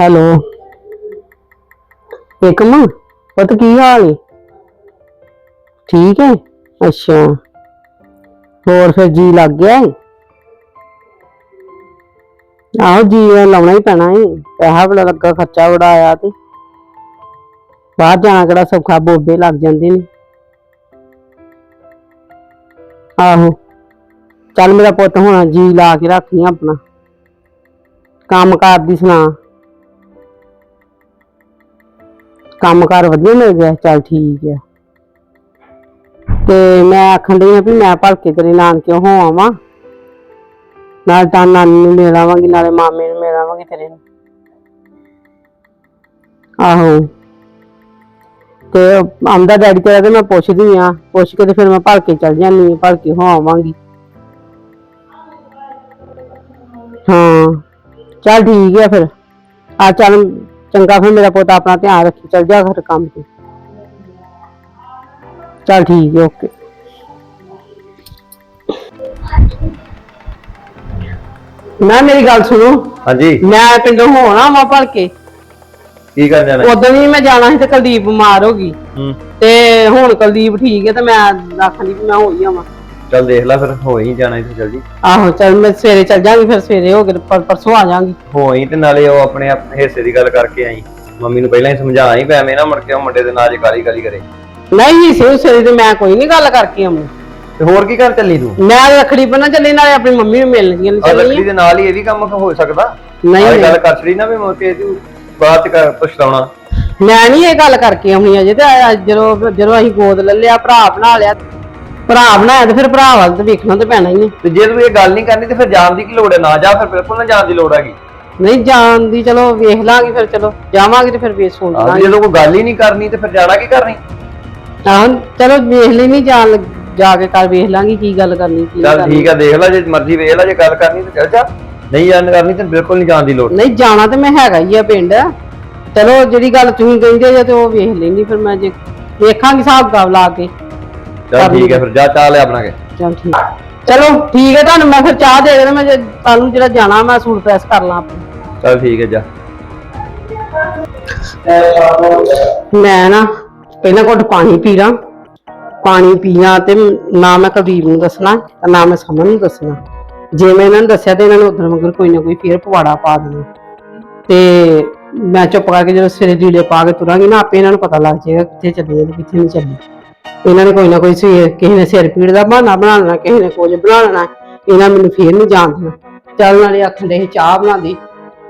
Hello. Ekam, ਪੁੱਤ ਕੀ ਹਾਲ ਹੈ ਠੀਕ ਹੈ ਅੱਛਾ। ਹੋਰ ਫਿਰ ਜੀ ਲੱਗ ਗਿਆ ਏ? ਆਹੋ ਜੀ ਲਾਉਣਾ ਹੀ ਪੈਣਾ ਏ। ਪੈਸਾ ਬੜਾ ਲੱਗਾ, ਖਰਚਾ ਬੜਾ ਆਇਆ ਤੇ। ਬਾਹਰ ਜਾਣਾ ਕਿਹੜਾ ਸੌਖਾ, ਬੋਬੇ ਲੱਗ ਜਾਂਦੇ ਨੇ। ਆਹੋ। ਚੱਲ ਮੇਰਾ ਪੁੱਤ ਹੋਣਾ ਜੀ ਲਾ ਕੇ ਰੱਖੀ ਆਪਣਾ। ਕੰਮ ਕਾਰ ਦੀ ਸੁਣਾ। ਕੰਮ ਕਾਰ ਵਧੀਆ ਮਿਲ ਗਿਆ, ਚੱਲ ਠੀਕ ਆ। ਤੇ ਮੈਂ ਆਖਣ ਡਈ ਆ ਵੀ ਮੈਂ ਭਲਕੇ ਤੇਰੇ ਨਾਨਕੇ ਹੋ ਆਵਾਂ। ਨਾਲ ਤਾਂ ਨਾਨੀ ਨੂੰ ਮਿਲ ਆਵਾਂਗੀ, ਨਾਲੇ ਮਾਮੇ ਨੂੰ ਮਿਲ ਆਵਾਂਗੀ ਤੇਰੇ ਨੂੰ। ਆਹੋ। ਤੇ ਆਉਂਦਾ ਡੈਡੀ ਤੇਰਾ ਤੇ ਮੈਂ ਪੁੱਛਦੀ ਆ, ਪੁੱਛ ਕੇ ਤੇ ਫਿਰ ਮੈਂ ਭਲਕੇ ਚੱਲ ਜਾਂਦੀ ਆ ਭਲ ਕੇ ਹੋ ਆਵਾਂਗੀ। ਹਾਂ। ਚੱਲ ਠੀਕ ਹੈ ਫਿਰ। ਆ ਚੱਲ ਚੰਗਾ ਫਿਰ ਮੇਰਾ ਪੁੱਤ ਆਪਣਾ ਧਿਆਨ ਰੱਖੀ ਚੱਲ ਜਾ ਘਰ ਕੰਮ ਤੇ। ਚੱਲ ਠੀਕ ਹੈ ਓਕੇ। ਮੈਂ ਮੇਰੀ ਗੱਲ ਸੁਣੋ। ਹਾਂਜੀ। ਮੈਂ ਪਿੰਡੋਂ ਹੋਣਾ ਵਾ ਭਲ ਕੇ ਕੀ ਕਰਨ ਜਾਣਾ ਉਦੋਂ ਵੀ ਮੈਂ ਜਾਣਾ ਸੀ ਤੇ ਕੁਲਦੀਪ ਬਿਮਾਰ ਹੋ ਗਈ। ਹੂੰ। ਤੇ ਹੁਣ ਕੁਲਦੀਪ ਠੀਕ ਹੈ ਤੇ ਮੈਂ ਆਖਣੀ ਵੀ ਮੈਂ ਹੋ ਹੀ ਆਵਾਂ। ਚੱਲ ਦੇਖ ਲੈ ਫਿਰ ਹੋ ਹੀ ਜਾਣਾ ਇੱਥੇ ਚੱਲ ਜੀ ਆਹੋ ਚੱਲ ਮੈਂ ਸਵੇਰੇ ਚੱਲ ਜਾਾਂਗੀ ਫਿਰ ਸਵੇਰੇ ਹੋ ਕੇ ਪਰ- ਪਰਸੋਂ ਆ ਜਾਾਂਗੀ। ਹੋ ਹੀ ਤੇ ਨਾਲੇ ਉਹ ਆਪਣੇ ਆਪਣੇ ਹਿੱਸੇ ਦੀ ਗੱਲ ਕਰਕੇ ਆਈ। ਮੰਮੀ ਨੂੰ ਪਹਿਲਾਂ ਹੀ ਸਮਝਾ ਹੀ ਪਿਆ ਮੈਂ ਨਾ ਮੁੜ ਕੇ ਉਹ ਮੁੰਡੇ ਦੇ ਨਾਲ ਜੇ ਕਾਲੀ ਕਾਲੀ ਕਰੇ। ਨਹੀਂ ਸੇ ਸਵੇਰੇ ਤੇ ਮੈਂ ਕੋਈ ਨਹੀਂ ਗੱਲ ਕਰਕੇ ਆਉਂ ਤੇ ਹੋਰ ਕੀ ਕਰ ਚੱਲੀ ਤੂੰ? ਮੈਂ ਰੱਖੜੀ ਬੰਨਾ ਚੱਲੀ ਨਾਲੇ ਆਪਣੀ ਮੰਮੀ ਨੂੰ ਮਿਲਣ ਚੱਲੀ ਆ। ਚੱਲੀ ਲੱਕੜੀ ਦੇ ਨਾਲ ਹੀ ਇਹ ਵੀ ਕੰਮ ਹੋ ਸਕਦਾ? ਨਹੀਂ ਗੱਲ ਕਰ ਛੜੀ ਨਾ ਵੀ ਮੁੜ ਕੇ ਤੂੰ ਬਾਅਦ ਚ ਕਰ- ਪਛਤਾਉਣਾ ਮੈਂ ਨਹੀਂ ਇਹ ਗੱਲ ਕਰਕੇ ਆਉਣੀ ਅਜੇ ਤੇ ਅੱਜ ਜਦੋਂ ਜਦੋਂ ਅਸੀਂ ਗੋਦ ਲੈ ਲਿਆ ਭਰਾ ਬਣਾ ਲਿਆ। ਭਰਾ ਬਣਾਇਆ ਤੇ ਫਿਰ ਭਰਾ ਵੱਲ ਤੇ ਵੇਖਣਾ ਤੇ ਪੈਣਾ ਹੀ ਹੈ ਤੇ ਜੇ ਤੂੰ ਇਹ ਗੱਲ ਨਹੀਂ ਕਰਨੀ ਤੇ ਫਿਰ ਜਾਣ ਦੀ ਕੀ ਲੋੜ ਹੈ? ਨਾ ਜਾ ਫਿਰ ਬਿਲਕੁਲ ਨਾ ਜਾਣ ਦੀ ਲੋੜ ਹੈਗੀ। ਨਹੀਂ ਜਾਣ ਦੀ ਚਲੋ ਵੇਖ ਲਾਂਗੇ ਫਿਰ ਚਲੋ। ਜਾਵਾਂਗੇ ਤੇ ਫਿਰ ਵੇਖ ਸੁਣ ਆਹ, ਲਾਂਗੇ। ਜਦੋਂ ਕੋਈ ਗੱਲ ਹੀ ਨਹੀਂ ਕਰਨੀ ਤੇ ਫਿਰ ਜਾਣਾ ਕੀ ਕਰਨੀ? ਹਾਂ ਚਲੋ ਵੇਖ ਲੈਣੀ ਜਾਣ ਲੱਗ- ਜਾ ਕੇ ਕਰ ਵੇਖ ਲਾਂਗੇ ਕੀ ਗੱਲ ਕਰਨੀ ਕੀ ਨਹੀਂ ਚੱਲ ਕਰਨੀ। ਠੀਕ ਆ ਦੇਖ ਲੈ ਜੇ ਮਰਜ਼ੀ ਵੇਖ ਲੈ ਜੇ ਗੱਲ ਕਰਨੀ ਤੇ ਚੱਲ ਜਾ। ਨਹੀਂ ਜਾਣ ਕਰਨੀ ਤੇ ਬਿਲਕੁਲ ਨਹੀਂ ਜਾਣ ਦੀ ਲੋੜ। ਨਹੀਂ ਜਾਣਾ ਤੇ ਮੈਂ ਹੈਗਾ ਹੀ ਆ ਪਿੰਡ। ਚਲੋ ਜਿਹੜੀ ਗੱਲ ਤੁਸੀਂ ਕਹਿੰਦੇ ਜੇ ਤੇ ਉਹ ਵੇਖ ਲੈਣੀ ਫਿਰ ਮੈਂ ਜੇ ਵੇਖਾਂਗੀ ਹਿਸਾਬ ਕਿਤਾਬ ਲਾ ਕੇ। ਚੱਲ ਠੀਕ ਹੈ ਫਿਰ ਜਾ ਚਾਹ ਲੈ ਆਪਣਾ ਕੇ। ਚਲ ਠੀਕ ਚਲੋ ਠੀਕ ਹੈ ਤੁਹਾਨੂੰ ਮੈਂ ਫਿਰ ਚਾਹ ਦੇ ਦੇਣਾ ਮੈਂ ਜੇ ਤੁਹਾਨੂੰ ਜਿਹੜਾ ਜਾਣਾ ਮੈਂ ਸੂਟ ਪ੍ਰੈਸ ਕਰ ਲਾਂ ਆਪਣਾ। ਚੱਲ ਠੀਕ ਹੈ ਜਾ। ਮੈਂ ਨਾ ਪਹਿਲਾਂ ਘੁੱਟ ਪਾਣੀ ਪੀ ਲਾਂ। ਪਾਣੀ ਪੀਣਾ ਤੇ ਨਾ ਮੈਂ ਕੁਲਦੀਪ ਨੂੰ ਦੱਸਣਾ ਤੇ ਨਾ ਮੈਂ ਸਮਨ ਨੂੰ ਦੱਸਣਾ। ਜੇ ਮੈਂ ਇਹਨਾਂ ਨੂੰ ਦੱਸਿਆ ਤੇ ਇਹਨਾਂ ਨੂੰ ਉਧਰ ਮਗਰ ਕੋਈ ਨਾ ਕੋਈ ਫੇਰ ਪਵਾੜਾ ਪਾ ਦੇਣਾ। ਤੇ ਮੈਂ ਚੁੱਪ ਕਰਕੇ ਜਦੋਂ ਸਵੇਰੇ ਲੀੜੇ ਪਾ ਕੇ ਤੁਰਾਂਗੀ ਨਾ ਆਪੇ ਇਹਨਾਂ ਨੂੰ ਪਤਾ ਲੱਗ ਜਾਏਗਾ ਕਿੱਥੇ ਚੱਲੀ ਤੇ ਕਿੱਥੇ ਨਹੀਂ ਚੱਲੀ ਇਹਨਾਂ ਨੇ ਕੋਈ ਨਾ ਕੋਈ ਸਵੇਰ ਕਿਸੇ ਨੇ ਸਿਰ ਪੀੜ ਦਾ ਬਹਾਨਾ ਬਣਾ ਲੈਣਾ, ਕਿਸੇ ਨੇ ਕੁਝ ਬਣਾ ਲੈਣਾ, ਇਹਨਾਂ ਮੈਨੂੰ ਫੇਰ ਨਹੀਂ ਜਾਣ ਦੇਣਾ। ਚੱਲ ਨਾਲੇ ਆਖਣ ਦੇ ਚਾਹ ਬਣਾਉਂਦੀ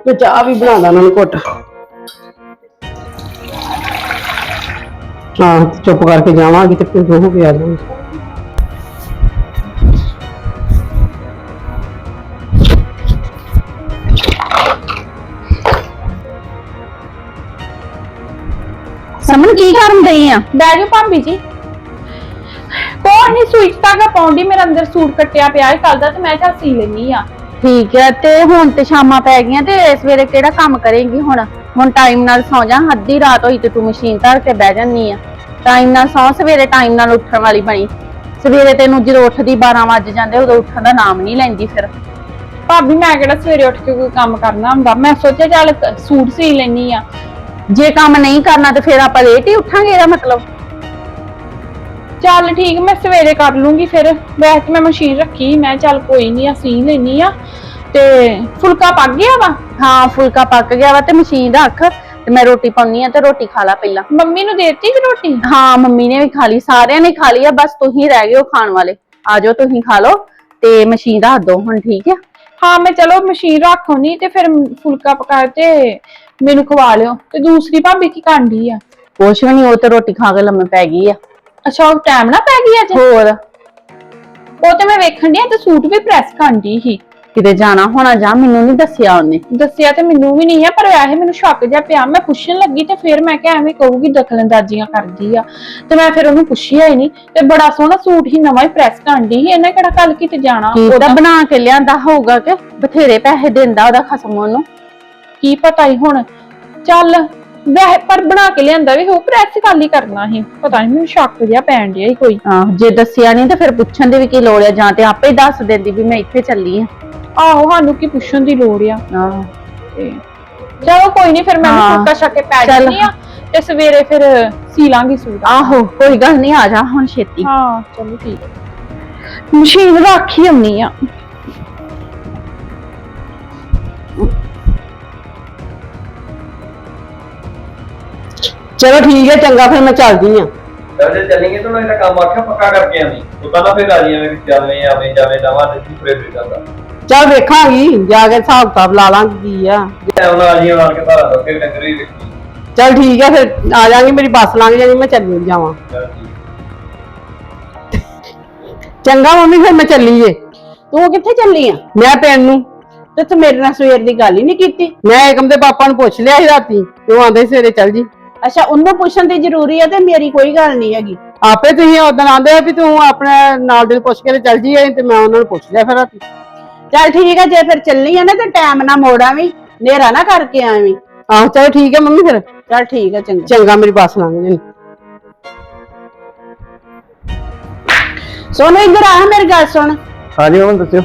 ਤੇ ਚਾਹ ਵੀ ਬਣਾਉਂਦਾ ਉਹਨਾਂ ਨੂੰ ਘੁੱਟ। ਹਾਂ, ਚੁੱਪ ਕਰਕੇ ਜਾਵਾਂਗੀ ਤੇ ਫਿਰ ਹੋ ਗਿਆ ਜਾਵਾਂਗੀ ਸਮਨ, ਕੀ ਕਰਨ ਦਈ ਆ? ਬਹਿ ਜਾਓ ਭਾਬੀ ਜੀ। ਨਹੀਂ ਸੂਈ ਧਾਗਾ ਪਾਉਂਦੀ ਮੇਰਾ ਅੰਦਰ ਸੂਟ ਕੱਟਿਆ ਪਿਆ ਹੈ ਕੱਲ ਦਾ ਤੇ ਮੈਂ ਚੱਲ ਸੀ ਲੈਣੀ ਆ। ਠੀਕ ਹੈ ਤੇ ਹੁਣ ਤੇ ਸ਼ਾਮਾਂ ਪੈ ਗਈਆਂ ਤੇ ਇਸ ਵੇਲੇ ਕਿਹੜਾ ਕੰਮ ਕਰੇਂਗੀ ਹੁਣ? ਹੁਣ ਟਾਈਮ ਨਾਲ ਸੌ ਜਾ ਅੱਧੀ ਰਾਤ ਹੋਈ ਤੇ ਤੂੰ ਮਸ਼ੀਨ ਧਰ ਕੇ ਬਹਿ ਜਾਂਦੀ ਆ। ਟਾਈਮ ਨਾਲ ਸੌ ਸਵੇਰੇ ਟਾਈਮ ਨਾਲ ਉੱਠਣ ਵਾਲੀ ਬਣੀ। ਸਵੇਰੇ ਤੈਨੂੰ ਜਦੋਂ ਉੱਠਦੀ 12 ਵਜ ਜਾਂਦੇ ਉਦੋਂ ਉੱਠਣ ਦਾ ਨਾਮ ਨਹੀਂ ਲੈਂਦੀ ਫਿਰ। ਭਾਬੀ ਮੈਂ ਕਿਹੜਾ ਸਵੇਰੇ ਉੱਠ ਕੇ ਕੋਈ ਕੰਮ ਕਰਨਾ ਹੁੰਦਾ? ਮੈਂ ਸੋਚਿਆ ਚੱਲ ਸੂਟ ਸੀ ਲੈਣੀ ਆ। ਜੇ ਕੰਮ ਨਹੀਂ ਕਰਨਾ ਤੇ ਫਿਰ ਆਪਾਂ ਲੇਟ ਹੀ ਉੱਠਾਂਗੇ ਇਹਦਾ ਮਤਲਬ? ਚੱਲ ਠੀਕ ਮੈਂ ਸਵੇਰੇ ਕਰ ਲੂੰਗੀ ਫਿਰ। ਵੈਸੇ ਮੈਂ ਮਸ਼ੀਨ ਰੱਖੀ ਮੈਂ ਚੱਲ ਕੋਈ ਨਹੀਂ ਆ ਸੀ ਲੈਣੀ ਆ ਤੇ ਫੁਲਕਾ ਪੱਕ ਗਿਆ ਵਾ? ਹਾਂ ਫੁਲਕਾ ਪੱਕ ਗਿਆ ਵਾ ਤੇ ਮਸ਼ੀਨ ਰੱਖ ਤੇ ਮੈਂ ਰੋਟੀ ਪਾਉਣੀ ਆ ਤੇ ਰੋਟੀ ਖਾ ਲਾ ਪਹਿਲਾਂ। ਮੰਮੀ ਨੂੰ ਦੇਤੀ ਕਿ ਰੋਟੀ? ਹਾਂ ਮੰਮੀ ਨੇ ਵੀ ਖਾ ਲਈ ਸਾਰਿਆਂ ਨੇ ਖਾ ਲਈ ਆ ਬਸ ਤੁਸੀਂ ਰਹਿ ਗਏ ਹੋ ਖਾਣ ਵਾਲੇ। ਆ ਜਾਓ ਤੁਸੀਂ ਖਾ ਲਓ ਤੇ ਮਸ਼ੀਨ ਰੱਖ ਦਿਓ ਹੁਣ ਠੀਕ ਆ? ਹਾਂ ਮੈਂ ਚਲੋ ਮਸ਼ੀਨ ਰੱਖੋ ਨਹੀਂ ਤੇ ਫਿਰ ਫੁਲਕਾ ਪਕਾ ਤੇ ਮੈਨੂੰ ਖਵਾ ਲਿਓ। ਤੇ ਦੂਸਰੀ ਭਾਬੀ ਕੀ ਕਾਂਢੀ ਆ? ਕੁਛ ਵੀ ਨਹੀਂ ਉਹ ਤੇ ਰੋਟੀ ਖਾ ਕੇ ਲੰਮੇ ਪੈ ਗਈ ਆ। ਅੱਛਾ ਉਹ ਟਾਈਮ ਨਾ ਪੈ ਗਈ ਅੱਜ? ਹੋਰ। ਉਹ ਤੇ ਮੈਂ ਵੇਖਣ ਆ ਤੇ ਸੂਟ ਵੀ ਪ੍ਰੈਸ ਕਾਂਢੀ ਸੀ। ਕਿਤੇ ਜਾਣਾ ਹੋਣਾ ਜਾਂ ਮੈਨੂੰ ਨਹੀਂ ਦੱਸਿਆ ਉਹਨੇ। ਦੱਸਿਆ ਤੇ ਮੈਨੂੰ ਵੀ ਨਹੀਂ ਹੈ ਪਰ ਵੈਸੇ ਮੈਨੂੰ ਸ਼ੱਕ ਜਿਹਾ ਪਿਆ। ਮੈਂ ਪੁੱਛਣ ਲੱਗੀ ਤੇ ਫਿਰ ਮੈਂ ਕਿਹਾ ਐਵੇਂ ਕਹੂਗੀ ਦਖਲਅੰਦਾਜ਼ੀਆਂ ਕਰਦੀ ਆ। ਤੇ ਮੈਂ ਫਿਰ ਉਹਨੂੰ ਪੁੱਛਿਆ ਹੀ ਨਹੀਂ। ਤੇ ਬੜਾ ਸੋਹਣਾ ਸੂਟ ਹੀ ਨਵਾਂ ਹੀ ਪ੍ਰੈਸ ਕਾਂਢੀ ਸੀ। ਇਹਨੇ ਕਿਹੜਾ ਕੱਲ ਕਿਤੇ ਜਾਣਾ? ਉਹਦਾ ਬਣਾ ਕੇ ਲਿਆਂਦਾ ਹੋਊਗਾ ਕਿ ਬਥੇਰੇ ਪੈਸੇ ਦਿੰਦਾ ਉਹਦਾ ਖਸਮ ਉਹਨੂੰ। ਕੀ ਪਤਾ ਹੀ ਹੁਣ। ਚੱਲ ਵੈਸੇ ਪਰ ਬਣਾ ਕੇ ਲਿਆਂਦਾ ਵੀ ਉਹ ਪ੍ਰੈਸ ਕੱਲ ਹੀ ਕਰਨਾ ਸੀ। ਪਤਾ ਨਹੀਂ ਮੈਨੂੰ ਸ਼ੱਕ ਜਿਹਾ ਪੈਣ ਡਿਆ ਸੀ ਕੋਈ। ਆਹ ਜੇ ਦੱਸਿਆ ਨਹੀਂ ਤੇ ਫਿਰ ਪੁੱਛਣ ਦੀ ਵੀ ਕੀ ਲੋੜ ਹੈ ਜਾਂ ਤੇ ਆਪੇ ਹੀ ਦੱਸ ਦਿੰਦੀ ਵੀ ਮੈਂ ਇੱਥੇ ਚੱਲੀ ਆ। ਆਹੋ ਸਾਨੂੰ ਕੀ ਪੁੱਛਣ ਦੀ ਲੋੜ ਆ। ਆਹੋ। ਤੇ ਚਲੋ ਕੋਈ ਨਹੀਂ ਫਿਰ ਮੈਂ ਵੀ ਹਾਂ। ਕੁੜਤਾ ਛੱਕ ਕੇ ਪੈ ਚੱਲ। ਜਾਂਦੀ ਆ ਤੇ ਸਵੇਰੇ ਫਿਰ ਸੀ ਲਾਂਗੀ ਸੂਟ। ਆਹੋ ਕੋਈ ਗੱਲ ਨਹੀਂ ਆ ਜਾ ਹੁਣ ਛੇਤੀ। ਹਾਂ ਚਲੋ ਠੀਕ ਮਸ਼ੀਨ ਰੱਖ ਹੀ ਆਉਣੀ ਆ। ਚਲੋ ਠੀਕ ਹੈ ਚੰਗਾ ਫਿਰ ਮੈਂ ਚੱਲਦੀ ਆ ਚੱਲ ਜੇ ਚੱਲੀਏ ਤਾਂ ਇਹਦਾ ਕੰਮ ਆਖਿਆ ਪੱਕਾ ਕਰਕੇ ਆਵੀਂ। ਉਹ ਕਹਿੰਦਾ ਫਿਰ ਆ ਜੀ ਐਵੇਂ ਕਿ ਚੱਲਵੇਂ ਆਵੇਂ ਜਾਵੇਂ ਜਾਵਾਂ ਤੇ ਤੂੰ ਫੇਰ ਫਿਰ ਜਾਂਦਾ ਚੱਲ ਵੇਖਾਂਗੀ ਜਾ ਕੇ ਹਿਸਾਬ ਕਿਤਾਬ ਲਾ ਲਾਂਗੀ ਕੀ ਆ। ਟਾਈਮ ਨਾਲ ਆ ਜੀ ਆਣ ਕੇ ਧਾਰਾ ਦੋ ਕੇ ਡੰਗਰੀ ਵੇਖੀ। ਚੱਲ ਠੀਕ ਹੈ ਫਿਰ ਆ ਜਾਾਂਗੀ ਮੇਰੀ ਬੱਸ ਲੰਘ ਜਾਣੀ ਮੈਂ ਚੱਲੀ ਜਾਵਾਂ। ਚੱਲ ਠੀਕ। ਚੰਗਾ ਮੰਮੀ ਫਿਰ ਮੈਂ ਚੱਲੀ ਏ ਤੂੰ ਕਿੱਥੇ ਚੱਲੀ ਆ? ਮੈਂ ਪਿੰਡ ਨੂੰ। ਤੇ ਤੂੰ ਮੇਰੇ ਨਾਲ ਸਵੇਰ ਦੀ ਗੱਲ ਹੀ ਨਹੀਂ ਕੀਤੀ। ਮੈਂ ਏਕਮ ਦੇ ਪਾਪਾ ਨੂੰ ਪੁੱਛ ਲਿਆ ਸੀ ਰਾਤੀ ਤੇ ਉਹ ਆਂਦੇ ਸਵੇਰੇ ਚੱਲ ਜੀ। ਅੱਛਾ ਉਹਨੂੰ ਪੁੱਛਣ ਦੀ ਜ਼ਰੂਰੀ ਹੈ ਤੇ ਮੇਰੀ ਕੋਈ ਗੱਲ ਨਹੀਂ ਹੈਗੀ। ਆਪੇ ਤੁਸੀਂ ਉਦੋਂ ਆਂਦੇ ਆ ਵੀ ਤੂੰ ਆਪਣੇ ਨਾਲ ਦੇ ਨੂੰ ਪੁੱਛ ਕੇ ਤੇ ਚੱਲ ਜੀ ਤੇ ਮੈਂ ਉਹਨਾਂ ਨੂੰ ਪੁੱਛ ਲਿਆ ਫਿਰ ਰਾਤੀ। ਚੱਲ ਠੀਕ ਹੈ ਜੇ ਫਿਰ ਚੱਲਣੀ ਆ ਨਾ ਤੇ ਟਾਈਮ ਨਾ ਮੋੜਾਂ ਵੀ ਨੇਰਾ ਨਾ ਕਰਕੇ ਆਵੀਂ। ਆਹ ਚਲੋ ਠੀਕ ਹੈ ਮੰਮੀ ਫਿਰ। ਚੱਲ ਠੀਕ ਹੈ ਚੰਗਾ। ਚੰਗਾ ਮੇਰੀ ਬੱਸ ਲੰਘ ਜਾਣੀ। ਸੋਨੂੰ ਇੱਧਰ ਆ ਮੇਰੀ ਗੱਲ ਸੁਣ। ਹਾਂਜੀ ਹੁਣ ਦੱਸਿਓ।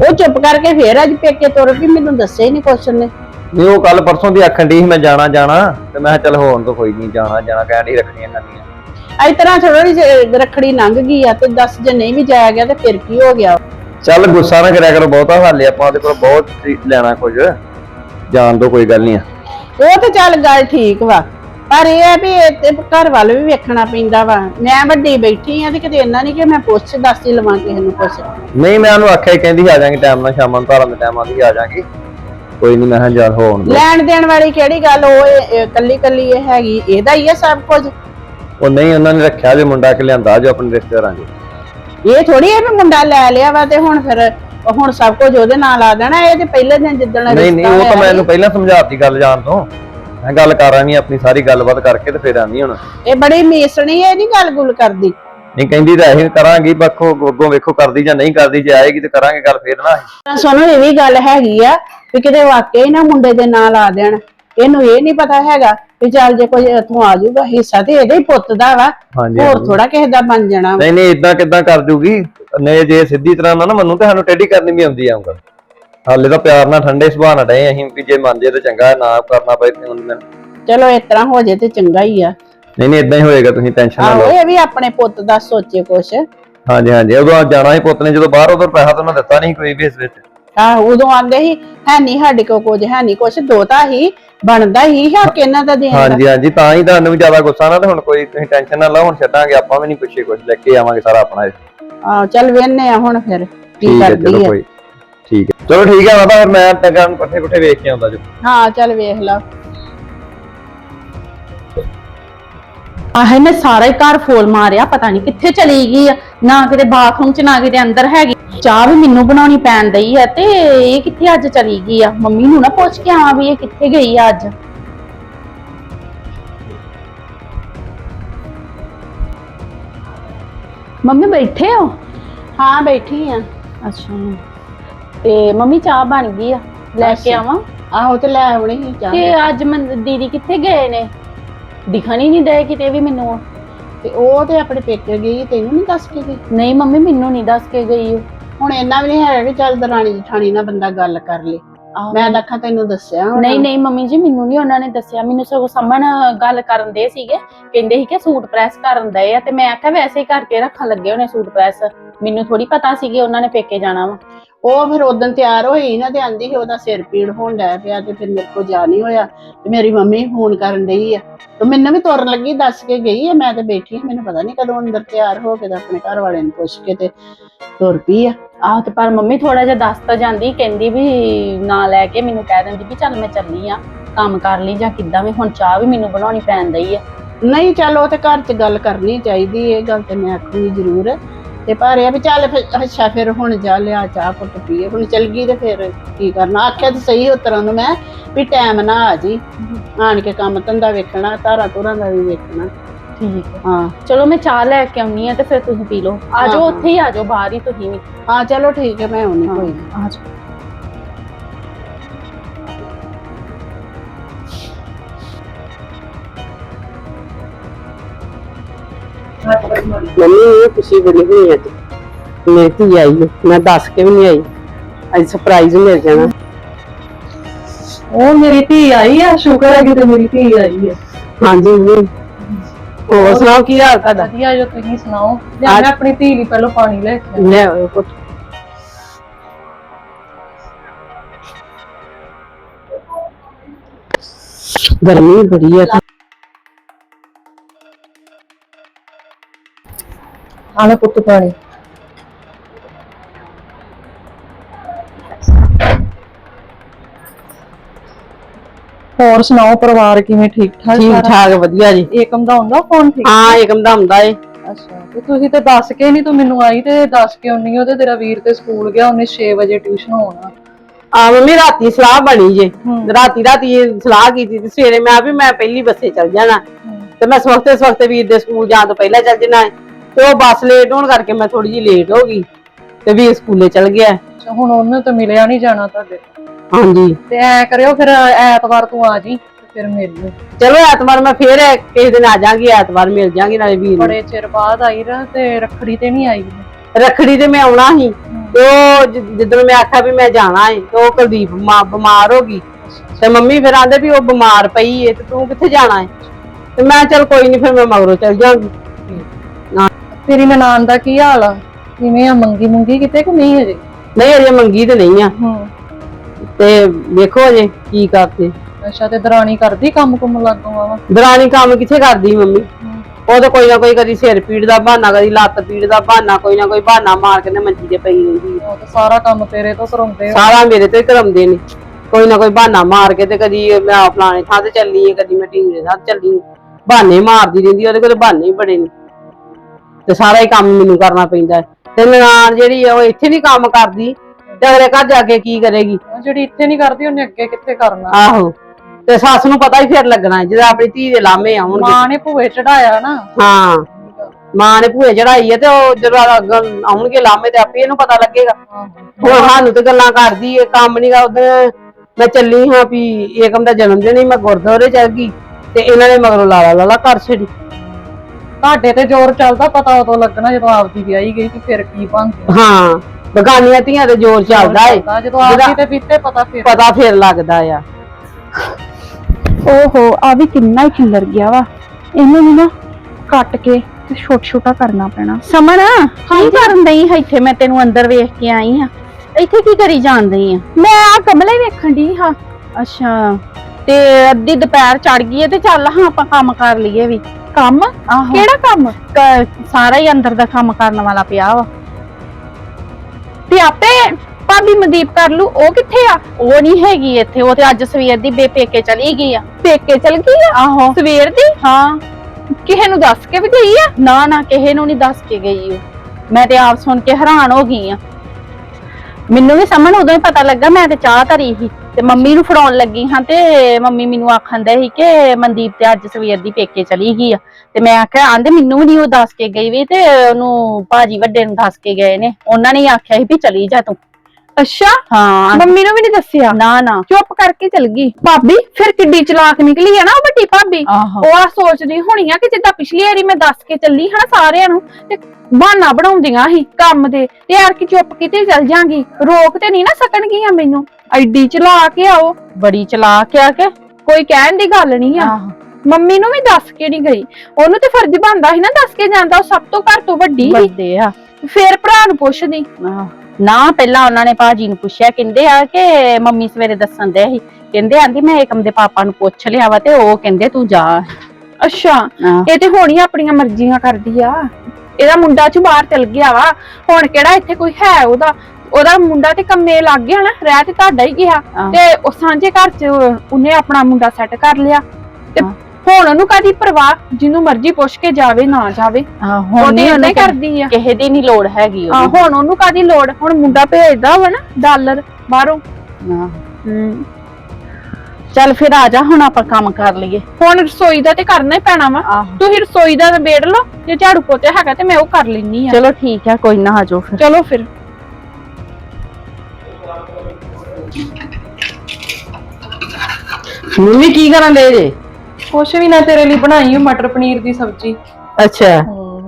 ਉਹ ਚੁੱਪ ਕਰਕੇ ਫੇਰ ਅੱਜ ਪੇਕੇ ਤੁਰ ਪਈ ਮੈਨੂੰ ਦੱਸੇ ਹੀ ਨਹੀਂ ਕੁਛ ਨੇ ਨਹੀਂ ਉਹ ਕੱਲ ਪਰਸੋਂ ਦੀ ਆਖਣ ਦੀ ਸੀ ਮੈਂ ਜਾਣਾ ਜਾਣਾ। ਤੇ ਮੈਂ ਕਿਹਾ ਚੱਲ ਹੋਣ ਤੋਂ ਕੋਈ ਨਹੀਂ ਜਾਣਾ ਜਾਣਾ ਕਹਿਣ ਦੀ ਰੱਖਣੀਆਂ ਕਰਨੀਆਂ ਇਸ ਤਰ੍ਹਾਂ ਥੋੜੀ ਜਿਹੀ ਰੱਖੜੀ ਲੰਘ ਗਈ ਆ ਤੇ ਦੱਸ ਜੇ ਨਹੀਂ ਵੀ ਜਾਇਆ ਗਿਆ ਤੇ ਫਿਰ ਕੀ ਹੋ ਗਿਆ? ਚੱਲ ਗੁੱਸਾ ਨਾ ਕਰਿਆ ਕਰੋ ਬਹੁਤਾ ਹਾਲੇ ਆਪਾਂ ਉਹਦੇ ਕੋਲ ਬਹੁਤ ਲੈਣਾ ਕੁਝ। ਜਾਣ ਦੋ ਕੋਈ ਗੱਲ ਨਹੀਂ ਆ। ਉਹ ਤੇ ਚੱਲ ਗੱਲ ਠੀਕ ਵਾ ਪਰ ਇਹ ਹੈ ਵੀ ਇਹ ਤੇ ਘਰ ਵੱਲ ਵੀ ਵੇਖਣਾ ਪੈਂਦਾ ਵਾ। ਮੈਂ ਵੱਡੀ ਬੈਠੀ ਆ ਤੇ ਕਿਤੇ ਇੰਨਾ ਨਹੀਂ ਕਿ ਮੈਂ ਪੁੱਛ ਦੱਸ ਹੀ ਲਵਾਂ ਕਿਸੇ ਨੂੰ ਕੁਛ। ਨਹੀਂ ਮੈਂ ਉਹਨੂੰ ਆਖਿਆ ਕਹਿੰਦੀ ਆ ਜਾਾਂਗੇ ਟਾਈਮ ਨਾਲ ਸ਼ਾਮਾਂ ਨੂੰ ਧਾਰਾਂ ਦੇ ਟਾਈਮ ਆਂਦੀ ਆ ਜਾਾਂਗੇ ਕੋਈ ਨਹੀਂ ਮੈਂ ਚੱਲ ਹੋਣ ਦੋ। ਲੈਣ ਦੇਣ ਵਾਲੀ ਕਿਹੜੀ ਗੱਲ ਉਹ ਕੱਲੀ ਕੱਲੀ ਇਹ ਹੈਗੀ ਇਹਦਾ ਹੀ ਹੈ ਸਭ ਕੁਝ? ਉਹ ਨਹੀਂ ਉਹਨਾਂ ਨੇ ਰੱਖਿਆ ਜੇ ਮੁੰਡਾ ਕਿ ਲਿਆਂਦਾ ਜੋ ਆਪਣੇ ਰਿਸ਼ਤੇਦਾਰਾਂ ਦੇ ਇਹ ਥੋੜੀ ਹੈ ਵੀ ਮੁੰਡਾ ਲੈ ਲਿਆ ਵਾ ਤੇ ਹੁਣ ਫਿਰ ਹੁਣ ਸਭ ਕੁਝ ਉਹਦੇ ਨਾਲ ਆ ਦੇਣਾ ਇਹ ਤੇ ਪਹਿਲੇ ਦਿਨ ਜਿੱਦਣ ਨਹੀਂ ਨਹੀਂ ਉਹ ਤਾਂ ਮੈਂ ਇਹਨੂੰ ਪਹਿਲਾਂ ਸਮਝਾਤੀ ਗੱਲ ਜਾਣ ਤੋਂ। ਮੈਂ ਗੱਲ ਕਰਾਂ ਨਹੀਂ ਆਪਣੀ ਸਾਰੀ ਗੱਲਬਾਤ ਕਰਕੇ ਤੇ ਫਿਰ ਆਨੀ ਹੁਣ। ਇਹ ਬੜੀ ਮੀਸਣੀ ਹੈ ਨਹੀਂ ਗੱਲ ਗੁੱਲ ਕਰਦੀ। ਨਹੀਂ ਕਹਿੰਦੀ ਤਾਂ ਇਹ ਕਰਾਂਗੀ ਬੱਖੋ ਅੱਗੋਂ ਵੇਖੋ ਕਰਦੀ ਜਾਂ ਨਹੀਂ ਕਰਦੀ ਜੇ ਆਏਗੀ ਤੇ ਕਰਾਂਗੇ ਗੱਲ ਫੇਰ ਨਾ ਤਾਂ ਸੁਣੋ ਇਹ ਵੀ ਗੱਲ ਹੈਗੀ ਆ ਵੀ ਕਿਤੇ ਵਾਕਈ ਨਾ ਮੁੰਡੇ ਦੇ ਨਾਲ ਆ ਦੇਣ। ਇਹਨੂੰ ਇਹ ਨਹੀਂ ਪਤਾ ਹੈਗਾ ਵੀ ਚੱਲ ਜੇ ਕੋਈ ਇੱਥੋਂ ਆ ਜਾਊਗਾ ਹਿੱਸਾ ਤੇ ਇਹਦੇ ਹੀ ਪੁੱਤ ਦਾ ਵਾ। ਹਾਂਜੀ ਹੋਰ ਹਾਂਜੀ। ਥੋੜਾ ਕਿਸੇ ਦਾ ਬਣ ਜਾਣਾ ਵਾ। ਨਹੀਂ ਨਹੀਂ ਇਦਾਂ ਕਿਦਾਂ ਕਰ ਜੂਗੀ? ਨਹੀਂ ਜੇ ਸਿੱਧੀ ਤਰ੍ਹਾਂ ਨਾ ਨਾ ਮੰਨੂ ਤੇ ਸਾਨੂੰ ਟੇਢੀ ਕਰਨੀ ਵੀ ਆਉਂਦੀ ਆਉਂਗਾ ਹਾਲੇ ਤਾਂ ਪਿਆਰ ਨਾਲ ਠੰਡੇ ਸੁਭਾਅ ਨਾਲ ਡਏ ਅਸੀਂ ਵੀ ਜੇ ਮੰਨ ਜੇ ਤੇ ਚੰਗਾ ਨਾ ਕਰਨਾ ਪਏ ਤੇ ਹੁਣ ਮੈਂ ਚਲੋ ਇਸ ਤਰ੍ਹਾਂ ਹੋ ਜੇ ਤੇ ਚੰਗਾ ਹੀ ਆ। ਨਹੀਂ ਨਹੀਂ ਇਦਾਂ ਹੀ ਹੋਏਗਾ ਤੁਸੀਂ ਟੈਨਸ਼ਨ ਨਾ ਆਹੋ ਲਓ। ਇਹ ਵੀ ਆਪਣੇ ਪੁੱਤ ਦਾ ਸੋਚੇ ਕੁਛ। ਹਾਂਜੀ ਹਾਂਜੀ ਉਦੋਂ ਜਾਣਾ ਸੀ ਪੁੱਤ ਨੇ ਜਦੋਂ ਬਾਹਰ ਉਧਰ ਪੈਸਾ ਤਾਂ ਉਹਨਾਂ ਦਿੱਤਾ ਨਹੀਂ ਕੋਈ ਵੀ ਇਸ ਵਿੱਚ। ਆਹ ਉਦੋਂ ਆਂਦੇ ਸੀ ਹੈ ਨਹੀਂ ਸਾਡੇ ਕੋਲ ਕੁਝ ਹੈ ਨਹੀਂ ਕੁਛ ਦੋਤਾ ਹੀ ਬਣਦਾ ਹੀ ਹੱਕ ਇਹਨਾਂ ਦਾ ਦੇਣ ਦਾ। ਹਾਂਜੀ ਹਾਂਜੀ ਤਾਂ ਹੀ ਤੁਹਾਨੂੰ ਵੀ ਜ਼ਿਆਦਾ ਗੁੱਸਾ ਨਾ ਤੇ ਹੁਣ ਕੋਈ ਤੁਸੀਂ ਟੈਨਸ਼ਨ ਨਾ ਲਓ ਹੁਣ ਛੱਡਾਂਗੇ ਆਪਾਂ ਵੀ ਨਹੀਂ ਪਿੱਛੇ ਕੁਝ ਲੈ ਕੇ ਆਵਾਂਗੇ ਸਾਰਾ ਆਪਣਾ ਇਹ। ਆਹ ਚੱਲ ਵੇਨੇ ਆ ਹੁਣ ਫਿਰ ਕੀ ਠੀਕ ਹੈ ਕਰਦੀ ਚਲੋ ਕੋਈ ਠੀਕ ਹੈ। ਚਲੋ ਠੀਕ ਹੈ ਮਾਤਾ ਫਿਰ ਮੈਂ ਟੰਗਾਂ ਪੱਠੇ ਪੁੱਠੇ ਵੇਖ ਕੇ ਆਉਂਦਾ ਜੀ। ਹਾਂ ਚੱਲ ਵੇਖ ਲਾ। ਆਹ ਇਹਨੇ ਸਾਰਾ ਹੀ ਘਰ ਫੋਲ ਮਾਰਿਆ ਪਤਾ ਨਹੀਂ ਕਿੱਥੇ ਚਲੀ ਗਈ ਆ ਨਾ ਕਿਤੇ ਬਾਥਰੂਮ ਚ ਨਾ ਕਿਤੇ ਅੰਦਰ ਹੈਗੀ। ਚਾਹ ਵੀ ਮੈਨੂੰ ਬਣਾਉਣੀ ਪੈਣ ਦਈ ਆ ਤੇ ਇਹ ਕਿੱਥੇ ਅੱਜ ਚਲੀ ਗਈ ਆ? ਮੰਮੀ ਨੂੰ ਨਾ ਪੁੱਛ ਕੇ ਆਵਾਂ ਵੀ ਇਹ ਕਿੱਥੇ ਗਈ ਆ ਅੱਜ। ਮੰਮੀ ਬੈਠੇ ਹੋ? ਹਾਂ ਬੈਠੀ ਆ। ਅੱਛਾ। ਤੇ ਮੰਮੀ ਚਾਹ ਬਣ ਗਈ ਆ? ਲੈ ਕੇ ਅੱਛਾ। ਆਵਾਂ। ਆਹੋ ਤੇ ਲੈ ਆਉਣੀ ਸੀ ਚਾਹ। ਤੇ ਅੱਜ ਮਨ ਦੀਦੀ ਕਿੱਥੇ ਗਏ ਨੇ? ਦਿਖਣ ਹੀ ਨਹੀਂ ਦੇ ਕਿਤੇ ਵੀ ਮੈਨੂੰ। ਤੇ ਉਹ ਤੇ ਆਪਣੇ ਪੇਕੇ ਗਈ ਤੈਨੂੰ ਨਹੀਂ ਦੱਸ ਕੇ ਗਈ? ਨਹੀਂ ਮੰਮੀ ਮੈਨੂੰ ਨਹੀਂ ਦੱਸ ਕੇ ਗਈ ਉਹ। ਹੁਣ ਇੰਨਾ ਵੀ ਨਹੀਂ ਹੈ ਵੀ ਚੱਲ ਦਰਾਣੀ ਜਠਾਣੀ ਨਾਲ ਬੰਦਾ ਗੱਲ ਕਰ ਲੇ। ਆਹੋ। ਮੈਂ ਆਖਾਂ ਤੈਨੂੰ ਦੱਸਿਆ ਹੋਣਾ। ਨਹੀਂ ਨਹੀਂ ਮੰਮੀ ਜੀ ਮੈਨੂੰ ਨਹੀਂ ਉਹਨਾਂ ਨੇ ਦੱਸਿਆ। ਮੈਨੂੰ ਸਗੋਂ ਸਾਹਮਣ ਗੱਲ ਕਰਨ ਦੇ ਸੀਗੇ। ਕਹਿੰਦੇ ਸੀ ਕਿ ਸੂਟ ਪ੍ਰੈਸ ਕਰਨ ਦਏ ਆ ਤੇ ਮੈਂ ਆਖਿਆ ਵੈਸੇ ਹੀ ਕਰਕੇ ਰੱਖਣ ਲੱਗੇ ਹੋਣੇ ਸੂਟ ਪ੍ਰੈਸ। ਮੈਨੂੰ ਥੋੜੀ ਪਤਾ ਸੀਗੇ ਉਹਨਾਂ ਨੇ ਪੇਕੇ ਜਾਣਾ ਵਾ। ਉਹ ਫਿਰ ਉਦੋਂ ਤਿਆਰ ਹੋਈ ਨਾ ਤੇ ਆਂਦੀ ਸੀ ਉਹਦਾ ਸਿਰ ਪੀੜ ਹੋਣ ਡਿਆ ਪਿਆ ਤੇ ਫਿਰ ਮੇਰੇ ਕੋ ਜਾ ਨਹੀਂ ਹੋਇਆ। ਤੇ ਮੇਰੀ ਮੰਮੀ ਫੋਨ ਕਰਨ ਡਈ ਆ। ਤੇ ਮੈਨੂੰ ਵੀ ਤੁਰਨ ਲੱਗੀ ਦੱਸ ਕੇ ਗਈ ਆ ਮੈਂ ਤੇ ਬੈਠੀ ਸੀ, ਮੈਨੂੰ ਪਤਾ ਨਹੀਂ ਕਦੋਂ ਅੰਦਰ ਤਿਆਰ ਹੋ ਕੇ ਤੇ ਆਪਣੇ ਘਰ ਵਾਲੇ ਨੂੰ ਪੁੱਛ ਕੇ ਤੇ ਤੁਰ ਪਈ ਆ। ਆਹ ਤੇ ਪਰ ਮੰਮੀ ਥੋੜਾ ਜਿਹਾ ਦੱਸ ਤਾਂ ਜਾਂਦੀ ਕਹਿੰਦੀ ਵੀ ਨਾ ਲੈ ਕੇ ਮੈਨੂੰ ਕਹਿ ਦਿੰਦੀ ਵੀ ਚੱਲ ਮੈਂ ਚੱਲੀ ਆ ਕੰਮ ਕਰ ਲਈ ਜਾਂ ਕਿੱਦਾਂ ਵੀ ਹੁਣ ਚਾਹ ਵੀ ਮੈਨੂੰ ਬਣਾਉਣੀ ਪੈਣ ਦਈ ਆ। ਨਹੀਂ ਚੱਲ ਉਹ ਤੇ ਘਰ 'ਚ ਗੱਲ ਕਰਨੀ ਚਾਹੀਦੀ ਇਹ ਗੱਲ ਤੇ ਮੈਂ ਆਖੂਗੀ ਜ਼ਰੂਰ। ਤੇ ਪਰ ਇਹ ਵੀ ਚੱਲ ਫਿਰ ਅੱਛਾ ਫਿਰ ਹੁਣ ਜਾ ਲਿਆ ਚਾਹ ਪੁੱਟ ਪੀਏ ਹੁਣ ਚਲ ਗਈ ਤੇ ਫਿਰ ਕੀ ਕਰਨਾ? ਆਖਿਆ ਤੇ ਸਹੀ ਉਤਰਾਂ ਨੂੰ ਮੈਂ ਵੀ ਟਾਈਮ ਨਾ ਆ ਜੀ। ਆਣ ਕੇ ਕੰਮ ਧੰਦਾ ਵੇਖਣਾ ਧਾਰਾਂ ਧੁਰਾਂ ਦਾ ਵੀ ਵੇਖਣਾ। ਠੀਕ ਹੈ। ਹਾਂ। ਚਲੋ ਮੈਂ ਚਾਹ ਲੈ ਕੇ ਆਉਣੀ ਆ ਤੇ ਫਿਰ ਤੁਸੀਂ ਪੀ ਲਓ। ਆ ਜਾਓ ਉੱਥੇ ਹੀ ਆ ਜਾਓ ਬਾਹਰ ਹੀ ਤੁਸੀਂ ਵੀ। ਹਾਂ ਚਲੋ ਠੀਕ ਹੈ ਮੈਂ ਆਉਣੀ ਕੋਈ ਨੀ। ਆ ਜਾਓ। ਮੰਮੀ ਇਹ ਖੁਸ਼ੀ ਬੜੀ ਹੋਈ ਅੱਜ ਮੇਰੀ ਧੀ ਆਈ ਹੈ ਮੈਂ ਦੱਸ ਕੇ ਵੀ ਨਹੀਂ ਆਈ। ਅੱਜ ਸਰਪ੍ਰਾਈਜ਼ ਮਿਲ ਜਾਣਾ। ਉਹ ਮੇਰੀ ਧੀ ਆਈ ਆ ਸ਼ੁਕਰ ਹੈ ਕਿ ਤੇ ਮੇਰੀ ਧੀ ਆਈ ਹੈ ਹਾਂਜੀ ਮੰਮੀ ਹੋਰ ਸੁਣਾਓ ਕੀ ਹਾਲ ਤੁਹਾਡਾ? ਵਧੀਆ ਜੋ ਤੁਸੀਂ ਸੁਣਾਓ? ਮੈਂ ਆਪਣੀ ਧੀ ਲਈ ਪਹਿਲਾਂ ਪਾਣੀ ਲੈ ਕੇ। ਲੈ ਆਇਓ ਪੁੱਤ। ਗਰਮੀ ਬੜੀ ਹੈ ਆ ਲੈ ਪੁੱਤ ਪਾਣੀ। ਹੋਰ ਸੁਣਾਓ ਪਰਿਵਾਰ ਕਿਵੇਂ? ਠੀਕ ਠਾਕ ਠੀਕ? ਠਾਕ ਵਧੀਆ ਜੀ। ਏਕਮ ਦਾ ਹੁੰਦਾ ਫੋਨ ਠੀਕ ਹਾਂ ਏਕਮ ਦਾ ਹੁੰਦਾ ਏ। ਅੱਛਾ ਤੇ ਤੁਸੀਂ ਤੇ ਦੱਸ ਕੇ ਨਹੀਂ ਤੂੰ ਮੈਨੂੰ ਆਈ ਤੇ ਦੱਸ ਕੇ ਆਉਣੀ ਉਹ ਤੇ ਤੇਰਾ ਵੀਰ ਤੇ ਸਕੂਲ ਗਿਆ ਉਹਨੇ 6 ਵਜੇ ਟਿਊਸ਼ਨ ਹੋਣਾ। ਆ ਮੰਮੀ ਰਾਤੀ ਸਲਾਹ ਬਣੀ ਜੇ। ਰਾਤੀ ਰਾਤੀ ਸਲਾਹ ਕੀਤੀ ਤੇ ਸਵੇਰੇ ਮੈਂ ਵੀ ਮੈਂ ਪਹਿਲੀ ਬੱਸੇ ਚੱਲ ਜਾਣਾ। ਤੇ ਮੈਂ ਸਵਖਤੇ ਸਵਖਤੇ ਵੀਰ ਦੇ ਸਕੂਲ ਜਾਣ ਤੋਂ ਪਹਿਲਾਂ ਚੱਲ ਜਾਣਾ ਤੇ ਉਹ ਬੱਸ ਲੇਟ ਹੋਣ ਕਰਕੇ ਮੈਂ ਥੋੜੀ ਜਿਹੀ ਲੇਟ ਹੋ ਗਈ ਤੇ ਵੀਰ ਸਕੂਲੇ ਚੱਲ ਗਿਆ। ਅੱਛਾ ਹੁਣ ਉਹਨੂੰ ਤਾਂ ਮਿਲਿਆ ਨਹੀਂ ਜਾਣਾ ਤੁਹਾਡੇ ਹਾਂਜੀ। ਤੇ ਐ ਕਰਿਓ ਫਿਰ ਐਤਵਾਰ ਤੂੰ ਆ ਜੀ ਤੇ ਫਿਰ ਮਿਲ ਲਈ ਚਲੋ ਐਤਵਾਰ ਮੈਂ ਫੇਰ ਕਿਸੇ ਦਿਨ ਆ ਜਾਾਂਗੀ ਐਤਵਾਰ ਮਿਲ ਜਾਾਂਗੀ ਨਾਲੇ ਵੀਰ ਨੂੰ। ਬੜੇ ਚਿਰ ਬਾਅਦ ਆਈ ਰ ਤੇ ਰੱਖੜੀ ਤੇ ਨਹੀਂ ਆਈ। ਰੱਖੜੀ ਤੇ ਮੈਂ ਆਉਣਾ ਸੀ ਤੇ ਉਹ ਜਿ- ਜਿੱਦਣ ਮੈਂ ਆਖਿਆ ਵੀ ਮੈਂ ਜਾਣਾ ਏ ਤੇ ਉਹ ਕੁਲਦੀਪ ਮਾ- ਬਿਮਾਰ ਹੋ ਗਈ। ਤੇ ਮੰਮੀ ਫਿਰ ਆਂਦੇ ਵੀ ਉਹ ਬਿਮਾਰ ਪਈ ਏ ਤੇ ਤੂੰ ਕਿੱਥੇ ਜਾਣਾ ਏ? ਤੇ ਮੈਂ ਚਲ ਕੋਈ ਨਹੀਂ ਫਿਰ ਮੈਂ ਮਗਰੋਂ ਚੱਲ ਜਾਾਂਗੀ। ਤੇਰੀ ਨਨਾਣ ਦਾ ਕੀ ਹਾਲ ਆ? ਕਿਵੇਂ ਆ? ਮੰਗੀ ਮੁੰਗੀ ਕਿਤੇ ਕਿ ਨਹੀਂ ਅਜੇ ਨਹੀਂ ਅਜੇ ਮੰਗੀ ਤੇ ਨਹੀਂ ਆ। ਹੂੰ। ਤੇ ਵੇਖੋ ਅਜੇ ਕੀ ਕਰਦੇ। ਅੱਛਾ ਤੇ ਦਰਾਣੀ ਕਰਦੀ ਕੰਮ ਕੁਮ ਲੱਗਵਾ ਵਾ ਦਰਾਣੀ ਕੰਮ ਕਿੱਥੇ ਕਰਦੀ ਮੰਮੀ? ਉਹ ਤਾਂ ਕੋਈ ਨਾ ਕੋਈ ਕਦੀ ਸਿਰ ਪੀੜ ਦਾ ਬਹਾਨਾ ਕਦੀ ਲੱਤ ਪੀੜ ਦਾ ਬਹਾਨਾ ਕੋਈ ਨਾ ਕੋਈ ਬਹਾਨਾ ਮਾਰ ਕੇ ਤੇ ਮੰਜੀ ਤੇ ਪਈ ਰਹਿੰਦੀ ਆ। ਉਹ ਤਾਂ ਸਾਰਾ ਕੰਮ ਤੇਰੇ ਤੋਂ ਕਰਾਉਂਦੇ ਆ। ਸਾਰਾ ਮੇਰੇ ਤੇ ਕਰਾਉਂਦੇ ਨੇ। ਕੋਈ ਨਾ ਕੋਈ ਬਹਾਨਾ ਮਾਰ ਕੇ ਤੇ ਕਦੀ ਮੈਂ ਫਲਾਣੇ ਥਾਂ ਤੇ ਚੱਲੀ ਆ ਕਦੀ ਮੈਂ ਢੀਂਗਰੇ ਥਾਂ ਤੇ ਚੱਲੀ ਆ। ਬਹਾਨੇ ਮਾਰਦੀ ਰਹਿੰਦੀ ਉਹਦੇ ਕੋਲ ਬਹਾਨੇ ਹੀ ਬੜੇ ਨੇ। ਤੇ ਸਾਰਾ ਹੀ ਕੰਮ ਮੈਨੂੰ ਕਰਨਾ ਪੈਂਦਾ ਹੈ। ਤੇ ਨਨਾਣ ਜਿਹੜੀ ਆ ਉਹ ਇੱਥੇ ਨਹੀਂ ਕੰਮ ਕਰਦੀ ਤੇ ਅਗਲੇ ਘਰ ਜਾ ਕੇ ਕੀ ਕਰੇਗੀ? ਉਹ ਜਿਹੜੀ ਇੱਥੇ ਨਹੀਂ ਕਰਦੀ ਉਹਨੇ ਅੱਗੇ ਕਿੱਥੇ ਕਰਨਾ? ਆਹੋ। ਤੇ ਸੱਸ ਨੂੰ ਪਤਾ ਹੀ ਫਿਰ ਲੱਗਣਾ ਹੈ, ਜਦੋਂ ਆਪਣੀ ਧੀ ਦੇ ਲਾਮੇ ਆਉਣਗੇ। ਮਾਂ ਨੇ ਭੂਏ ਚੜਾਇਆ ਨਾ। ਹਾਂ। ਮਾਂ ਨੇ ਭੂਏ ਚੜਾਈ ਹੈ ਤੇ ਉਹ ਜਦੋਂ ਅੱਗੋਂ ਆਉਣਗੇ ਲਾਮੇ ਤੇ ਆਪੇ ਇਹਨੂੰ ਪਤਾ ਲੱਗੇਗਾ। ਹੁਣ ਸਾਨੂੰ ਤੇ ਗੱਲਾਂ ਕਰਦੀ ਏ ਕੰਮ ਨਹੀਂ ਕਰਦਾ ਮੈਂ ਚੱਲੀ ਹਾਂ ਵੀ ਏਕਮ ਦਾ ਜਨਮ ਦਿਨ ਹੀ ਮੈਂ ਗੁਰਦੁਆਰੇ ਚੱਲ ਗਈ ਤੇ ਇਹਨਾਂ ਨੇ ਮਗਰੋਂ ਲਾਲਾ ਲਾਲਾ ਕਰ ਛੜੀ ਤੁਹਾਡੇ ਤੇ ਜ਼ੋਰ ਚੱਲਦਾ ਪਤਾ ਉਦੋਂ ਲੱਗਣਾ ਜਦੋਂ ਆਪਦੀ ਵਿਆਹੀ ਗਈ ਕਿ ਫਿਰ ਕੀ ਬਣਦਾ ਹਾਂ ਬਗਾਨੀਆਂ ਧੀਆਂ ਤੇ ਜ਼ੋਰ ਚੱਲਦਾ ਏ। ਜਦੋਂ ਆਪਦੀ ਤੇ ਪੀਤੇ ਪਤਾ ਫਿਰ ਪਤਾ ਫਿਰ ਲੱਗਦਾ ਆ। ਓਹੋ ਆ ਵੀ ਕਿੰਨਾ ਹੀ ਖਿੰਦਰ ਗਿਆ ਵਾ। ਇਹਨੂੰ ਵੀ ਨਾ ਕੱਟ ਕੇ ਤੇ ਛੋਟਾ ਛੋਟਾ ਕਰਨਾ ਪੈਣਾ। ਸਮਣ ਕੀ ਕਰਨ ਦਈ ਇੱਥੇ? ਮੈਂ ਤੈਨੂੰ ਅੰਦਰ ਵੇਖ ਕੇ ਆਈ ਹਾਂ। ਇੱਥੇ ਕੀ ਕਰੀ ਜਾਂਦੀ ਆ? ਮੈਂ ਆ ਗਮਲੇ ਵੇਖਣ ਦੀ ਹਾਂ। ਅੱਛਾ ਤੇ ਅੱਧੀ ਦੁਪਹਿਰ ਚੜ ਗਈ ਹੈ ਤੇ ਚੱਲ ਹਾਂ ਆਪਾਂ ਕੰਮ ਕਰ ਲਈਏ ਵੀ। ਕੰਮ? ਕਿਹੜਾ ਕੰਮ? ਸਾਰਾ ਹੀ ਅੰਦਰ ਦਾ ਕੰਮ ਕਰਨ ਵਾਲਾ ਪਿਆ ਵਾ। ਤੇ ਆਪੇ ਭਾਬੀ ਮਨਦੀਪ ਕਰ ਲੂ ਉਹ ਕਿੱਥੇ ਆ? ਉਹ ਨਹੀਂ ਹੈਗੀ ਇੱਥੇ ਉਹ ਤੇ ਅੱਜ ਸਵੇਰ ਦੀ ਬੇਪੇਕੇ ਚਲੀ ਗਈ ਆ। ਪੇਕੇ ਚਲ ਗਈ ਆ? ਆਹੋ। ਸਵੇਰ ਦੀ? ਹਾਂ। ਕਿਸੇ ਨੂੰ ਦੱਸ ਕੇ ਵੀ ਗਈ ਆ? ਨਾ ਨਾ ਕਿਸੇ ਨੂੰ ਨਹੀਂ ਦੱਸ ਕੇ ਗਈ ਉਹ। ਮੈਂ ਤੇ ਆਪ ਸੁਣ ਕੇ ਹੈਰਾਨ ਹੋ ਗਈ ਆ। ਮੈਨੂੰ ਵੀ ਸਮਝ ਉਦੋਂ ਹੀ ਪਤਾ ਲੱਗਾ ਮੈਂ ਤੇ ਚਾਹ ਧਰੀ ਸੀ। ਤੇ ਮੰਮੀ ਨੂੰ ਫੜਾਉਣ ਲੱਗੀ ਹਾਂ ਤੇ ਮੰਮੀ ਮੈਨੂੰ ਆਖਣ ਦੇ ਸੀ ਕਿ ਮਨਦੀਪ ਤੇ ਅੱਜ ਸਵੇਰ ਦੀ ਪੇਕੇ ਚਲੀ ਗਈ ਆ। ਤੇ ਮੈਂ ਆਖਿਆ, ਆਂਦੇ ਮੈਨੂੰ ਵੀ ਨਹੀਂ ਉਹ ਦੱਸ ਕੇ ਗਈ ਵੀ ਤੇ ਉਹਨੂੰ ਭਾਜੀ ਵੱਡੇ ਨੂੰ ਦੱਸ ਕੇ ਗਏ ਨੇ। ਉਹਨਾਂ ਨੇ ਹੀ ਆਖਿਆ ਸੀ ਵੀ ਚਲੀ ਜਾ ਤੂੰ। ਅੱਛਾ? ਹਾਂ। ਮੰਮੀ ਨੂੰ ਵੀ ਨਹੀਂ ਦੱਸਿਆ? ਨਾ ਨਾ। ਚੁੱਪ ਕਰਕੇ ਚਲ ਗਈ। ਭਾਬੀ ਫਿਰ ਕਿੱਡੀ ਚਲਾਕ ਨਿਕਲੀ ਆ ਨਾ ਉਹ ਵੱਡੀ ਭਾਬੀ? ਉਹ ਆ ਸੋਚਦੀ ਹੋਣੀ ਆ ਕਿ ਜਿੱਦਾਂ ਪਿਛਲੀ ਵਾਰੀ ਮੈਂ ਦੱਸ ਕੇ ਚੱਲੀ ਹਾਂ ਸਾਰਿਆਂ ਨੂੰ ਤੇ ਬਹਾਨਾ ਬਣਾਉਂਦੀਆਂ ਸੀ ਕੰਮ ਦੇ ਤੇ ਯਾਰ ਕਿ ਚੁੱਪ ਕਿਤੇ ਚਲ ਜਾਂਗੀ। ਰੋਕ ਤੇ ਨਹੀਂ ਨਾ ਸਕਣਗੀਆਂ ਮੈਨੂੰ। ਐਡੀ ਚਲਾਕ ਆ ਉਹ। ਬੜੀ ਚਲਾਕ ਆ ਕਿ? ਕੋਈ ਕਹਿਣ ਦੀ ਗੱਲ ਨਹੀਂ ਆ। ਮੰਮੀ ਨੂੰ ਵੀ ਦੱਸ ਕੇ ਨਹੀਂ ਗਈ। ਉਹਨੂੰ ਤੇ ਫਰਜ਼ ਬਣਦਾ ਸੀ ਨਾ ਦੱਸ ਕੇ ਜਾਂਦਾ ਉਹ ਸਭ ਤੋਂ ਘਰ ਤੋਂ ਵੱਡੀ ਵੱਡੇ ਆ। ਫਿਰ ਭਰਾ ਨੂੰ ਪੁੱਛਦੀ। ਨਾ ਪਹਿਲਾਂ ਉਹਨਾਂ ਨੇ ਭਾਜੀ ਨੂੰ ਪੁੱਛਿਆ ਕਹਿੰਦੇ ਆ ਕਿ ਮੰਮੀ ਸਵੇਰੇ ਦੱਸਣ ਦੇ ਸੀ। ਕਹਿੰਦੇ ਆਂਦੀ ਮੈਂ ਏਕਮ ਦੇ ਪਾਪਾ ਨੂੰ ਪੁੱਛ ਲਿਆ ਵਾ ਤੇ ਉਹ ਕਹਿੰਦੇ ਤੂੰ ਜਾ। ਅੱਛਾ ਇਹ ਤੇ ਹੋਣੀ ਆਪਣੀਆਂ ਮਰਜ਼ੀਆਂ ਕਰਦੀ ਆ। ਇਹਦਾ ਮੁੰਡਾ ਚ ਬਾਹਰ ਚਲ ਗਿਆ ਵਾ। ਹੁਣ ਕਿਹੜਾ ਇੱਥੇ ਕੋਈ ਹੈ ਉਹਦਾ? ਉਹਦਾ ਮੁੰਡਾ ਤੇ ਕੰਮੇ ਲੱਗ ਗਿਆ ਨਾ ਰਹਿ ਤੇ ਤੁਹਾਡਾ ਹੀ ਗਿਆ। ਤੇ ਉਹ ਸਾਂਝੇ ਘਰ ਚ ਉਹਨੇ ਆਪਣਾ ਮੁੰਡਾ ਸੈੱਟ ਕਰ ਲਿਆ। ਤੇ ਹੁਣ ਉਹਨੂੰ ਕਾਦੀ ਪਰਵਾਹ ਜਿਹਨੂੰ ਮਰਜ਼ੀ ਪੁੱਛ ਕੇ ਜਾਵੇ ਨਾ ਜਾਵੇ। ਉਹ ਤੇ ਏਦਾਂ ਹੀ ਕਰਦੀ ਆ। ਕਿਸੇ ਦੀ ਨਹੀਂ ਲੋੜ ਹੈਗੀ ਆ ਹੁਣ ਉਹਨੂੰ ਕਾਦੀ ਲੋੜ? ਹੁਣ ਮੁੰਡਾ ਭੇਜਦਾ ਵਾ ਨਾ ਡਾਲਰ ਬਾਹਰੋਂ। ਹਾਂ। ਹੂੰ। ਚੱਲ ਫਿਰ ਆ ਜਾ ਹੁਣ ਆਪਾਂ ਕੰਮ ਕਰ ਲਈਏ। ਹੁਣ ਰਸੋਈ ਦਾ ਤੇ ਕਰਨਾ ਹੀ ਪੈਣਾ ਵਾ। ਆਹੋ। ਤੁਸੀਂ ਰਸੋਈ ਦਾ ਨਿਬੇੜ ਲਓ ਜੇ ਝਾੜੂ ਪੋਤੇ ਹੈਗਾ ਤੇ ਮੈਂ ਉਹ ਕਰ ਲੈਣੀ ਆ। ਚਲੋ ਠੀਕ ਆ ਕੋਈ ਨਾ ਆ ਜਾਓ ਫਿਰ। ਚਲੋ ਫਿਰ। ਮੰਮੀ ਕੀ ਕਰਨ ਦੇ ਜੇ? ਕੁਛ ਵੀ ਨਾ ਤੇਰੇ ਲਈ ਬਣਾਈ ਓ ਮਟਰ ਪਨੀਰ ਦੀ ਸਬਜ਼ੀ। ਅੱਛਾ।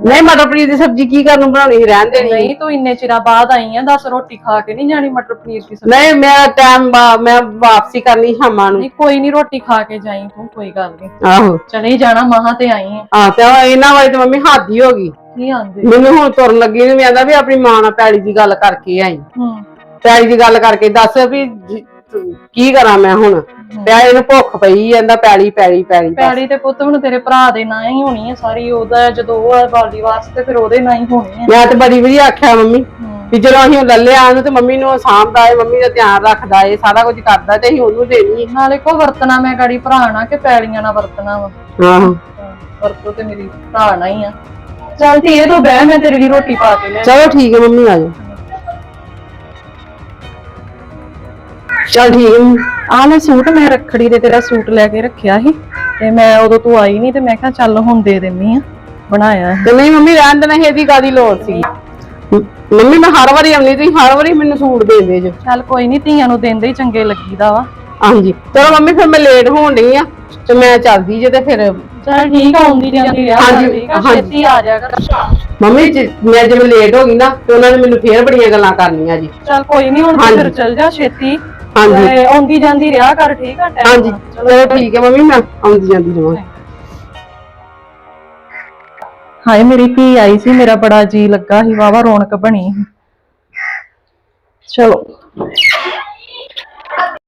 ਨਹੀਂ ਮਟਰ ਪਨੀਰ ਦੀ ਸਬਜ਼ੀ ਕੀ ਕਰਨ ਨੂੰ ਬਣਾਉਣੀ ਸੀ? ਰਹਿਣ ਦੇਣੀ ਨਹੀਂ ਤੂੰ ਇੰਨੇ ਚਿਰਾਂ ਬਾਅਦ ਆਈ ਆ ਦੱਸ ਰੋਟੀ ਖਾ ਕੇ ਨਹੀਂ ਜਾਣੀ ਮਟਰ ਪਨੀਰ ਦੀ ਸਬਜ਼ੀ। ਨਹੀਂ ਮੇਰਾ ਟਾਈਮ ਮੈਂ ਵਾਪਸੀ ਕਰਨੀ ਸ਼ਾਮਾਂ ਨੂੰ। ਨਹੀਂ ਕੋਈ ਨਹੀਂ ਰੋਟੀ ਖਾ ਕੇ ਜਾਈ ਤੂੰ ਕੋਈ ਗੱਲ ਨਹੀਂ। ਆਹੋ। ਚਲੇ ਹੀ ਜਾਣਾ ਮਹਾਂ ਤੇ ਆਈ ਆ। ਆ ਤੇ ਉਹ ਇਹਨਾਂ ਵਾਲੀ ਤੇ ਮੰਮੀ ਹੱਦ ਹੀ ਹੋ ਗਈ। ਕੀ ਆਂਦੇ? ਮੈਨੂੰ ਹੁਣ ਤੁਰਨ ਲੱਗੀ ਨੂੰ ਮੈਂ ਆਂਦਾ ਵੀ ਆਪਣੀ ਮਾਂ ਨਾਲ ਪੈਲੀ ਦੀ ਗੱਲ ਕਰਕੇ ਆਈ। ਹੂੰ। ਪੈਲੀ ਦੀ ਗੱਲ ਕਰਕੇ ਦੱਸ ਵੀ ਕੀ ਕਰਾਂ ਮੈਂ ਹੁਣ? ਪਿਆ ਇਹਨੂੰ ਭੁੱਖ ਪਈ ਜਾਂਦਾ ਪੈਲੀ ਪੈਲੀ ਪੈਲੀ ਬਸ। ਪੈੜੀ ਤੇ ਪੁੱਤ ਹੁਣ ਤੇਰੇ ਭਰਾ ਦੇ ਨਾਂ ਹੀ ਹੋਣੀ ਆ ਸਾਰੀ ਉਹਦਾ ਜਦੋਂ ਉਹ ਆ ਬਾਲੀ ਵਾਸਤੇ ਫਿਰ ਉਹਦੇ ਨਾਂ ਹੀ ਹੋਣੀ ਆ ਮੈਂ ਤੇ ਬੜੀ ਵਾਰੀ ਆਖਿਆ ਮੰਮੀ ਹੂੰ। ਵੀ ਜਦੋਂ ਅਸੀਂ ਉਹ ਲੱਲੇ ਆਨੂੰ ਤੇ ਮੰਮੀ ਨੂੰ ਉਹ ਸਾਂਭਦਾ ਏ ਮੰਮੀ ਦਾ ਧਿਆਨ ਰੱਖਦਾ ਏ ਸਾਰਾ ਕੁਝ ਕਰਦਾ ਤੇ ਅਸੀਂ ਉਹਨੂੰ ਦੇਣੀ। ਨਾਲੇ ਕੋ ਵਰਤਣਾ ਮੈਂ ਗਾੜੀ ਭਰਾ ਨਾਲ ਕਿ ਪੈਲੀਆਂ ਨਾਲ ਵਰਤਣਾ ਵਾ ਆਹੋ ਵਰਤੋ ਤੇ ਮੇਰੀ ਭਰਾ ਨਾਲ ਹੀ ਆ ਚੱਲ ਧੀਏ ਤੂੰ ਬਹਿ ਮੈਂ ਤੇਰੇ ਲਈ ਰੋਟੀ ਪਾ ਕੇ ਲੈ ਚਲੋ ਠੀਕ ਹੈ ਮੰਮੀ ਆ ਜਾਓ ਚਲ ਠੀਕ ਹੈ। ਆ ਲੈ ਸੂਟ ਮੈਂ ਰੱਖੜੀ ਦੇ ਤੇਰਾ ਸੂਟ ਲੈ ਕੇ ਰੱਖਿਆ ਸੀ ਤੇ ਮੈਂ ਉਦੋਂ ਤੂੰ ਆਈ ਨਹੀਂ ਤੇ ਮੈਂ ਕਿਹਾ ਚੱਲ ਹੁਣ ਦੇ ਦਿੰਨੀ ਆ। ਬਣਾਇਆ। ਤੇ ਨਹੀਂ ਮੰਮੀ ਰਹਿਣ ਦੇਣਾ ਇਹਦੀ ਕਾਦੀ ਲੋੜ ਸੀ? ਮੰਮੀ ਮੈਂ ਹਰ ਵਾਰੀ ਆਉਂਦੀ ਤੁਸੀਂ ਹਰ ਵਾਰੀ ਮੈਨੂੰ ਸੂਟ ਦੇ ਦੇ ਜੋ। ਚੱਲ ਕੋਈ ਨਹੀਂ ਧੀਆਂ ਨੂੰ ਦਿੰਦੇ ਹੀ ਚੰਗੇ ਲੱਗੀਦਾ ਵਾ। ਹਾਂਜੀ। ਚਲੋ ਮੰਮੀ ਫਿਰ ਮੈਂ ਲੇਟ ਹੋਣ ਡਈ ਆ ਤੇ ਮੈਂ ਚੱਲਦੀ ਜੇ ਤੇ ਫਿਰ ਚੱਲ ਠੀਕ ਆਉਂਦੀ ਜਾਂਦੀ ਆ। ਹਾਂਜੀ। ਛੇਤੀ ਆ ਜਾ ਕਰ। ਮੰਮੀ ਜੇ- ਮੈਂ ਜਿਵੇਂ ਲੇਟ ਹੋ ਗਈ ਨਾ ਤੇ ਉਹਨਾਂ ਨੇ ਮੈਨੂੰ ਫੇਰ ਬੜੀਆਂ ਗੱਲਾਂ ਕਰਨੀਆਂ ਜੀ। ਚੱਲ ਕੋਈ ਨਹੀਂ ਹੁਣ। ਫਿਰ ਚੱਲ ਜਾ ਛੇਤੀ। ਹਾਂਜੀ। ਤੇ ਆਉਂਦੀ ਜਾਂਦੀ ਰਿਹਾ ਕਰ ਠੀਕ ਆ ਟਾਈਮ ਹਾਂਜੀ। ਚਲੋ ਠੀਕ ਹੈ ਮੰਮੀ ਮੈਂ ਆਉਂਦੀ ਜਾਂਦੀ ਰਵਾਂ। ਹਾਏ ਮੇਰੀ ਧੀ ਆਈ ਸੀ ਮੇਰਾ ਬੜਾ ਜੀ ਲੱਗਾ ਸੀ ਵਾਵਾ ਰੌਣਕ ਬਣੀ। ਚਲੋ।